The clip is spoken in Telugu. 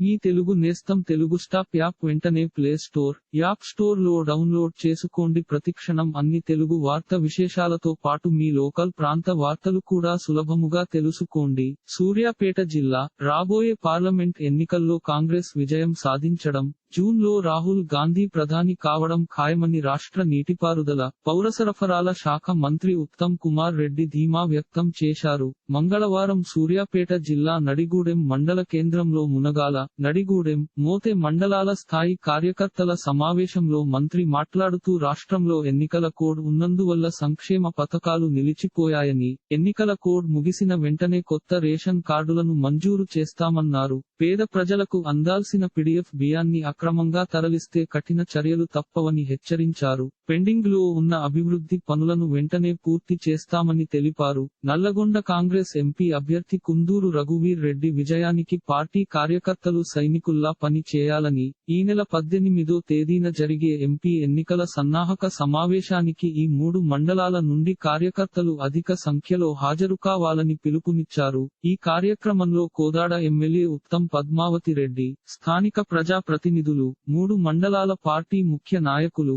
మీ తెలుగు నేస్తం తెలుగు స్టాప్ యాప్ వెంటనే ప్లే స్టోర్ యాప్ స్టోర్లో డౌన్లోడ్ చేసుకోండి. ప్రతిక్షణం అన్ని తెలుగు వార్త విశేషాలతో పాటు మీ లోకల్ ప్రాంత వార్తలు కూడా సులభముగా తెలుసుకోండి. సూర్యాపేట జిల్లా రాబోయే పార్లమెంట్ ఎన్నికల్లో కాంగ్రెస్ విజయం సాధించడం జూన్లో రాహుల్ గాంధీ ప్రధాని కావడం ఖాయమని రాష్ట్ర నీటిపారుదల పౌర సరఫరాల శాఖ మంత్రి ఉత్తమ్ కుమార్ రెడ్డి ధీమా వ్యక్తం చేశారు. మంగళవారం సూర్యాపేట జిల్లా నడిగూడెం మండల కేంద్రంలో మునగాల నడిగూడెం మోతే మండలాల స్థాయి కార్యకర్తల సమావేశంలో మంత్రి మాట్లాడుతూ రాష్ట్రంలో ఎన్నికల కోడ్ ఉన్నందువల్ల సంక్షేమ పథకాలు నిలిచిపోయాయని ఎన్నికల కోడ్ ముగిసిన వెంటనే కొత్త రేషన్ కార్డులను మంజూరు చేస్తామన్నారు. పేద ప్రజలకు అందాల్సిన పిడిఎఫ్ బియ్యాన్ని అక్రమంగా తరలిస్తే కఠిన చర్యలు తప్పవని హెచ్చరించారు. పెండింగ్లో ఉన్న అభివృద్ధి పనులను వెంటనే పూర్తి చేస్తామని తెలిపారు. నల్లగొండ కాంగ్రెస్ ఎంపీ అభ్యర్థి కుందూరు రఘువీర్ రెడ్డి విజయానికి పార్టీ కార్యకర్తలు సైనికుల్లా పని చేయాలని ఈ నెల పద్దెనిమిదో తేదీన జరిగే ఎంపీ ఎన్నికల సన్నాహక సమావేశానికి ఈ మూడు మండలాల నుండి కార్యకర్తలు అధిక సంఖ్యలో హాజరు కావాలని పిలుపునిచ్చారు. ఈ కార్యక్రమంలో కోదాడ ఎమ్మెల్యే ఉత్తమ్ పద్మావతి రెడ్డి స్థానిక ప్రజా ప్రతినిధులు మూడు మండలాల పార్టీ ముఖ్య నాయకులు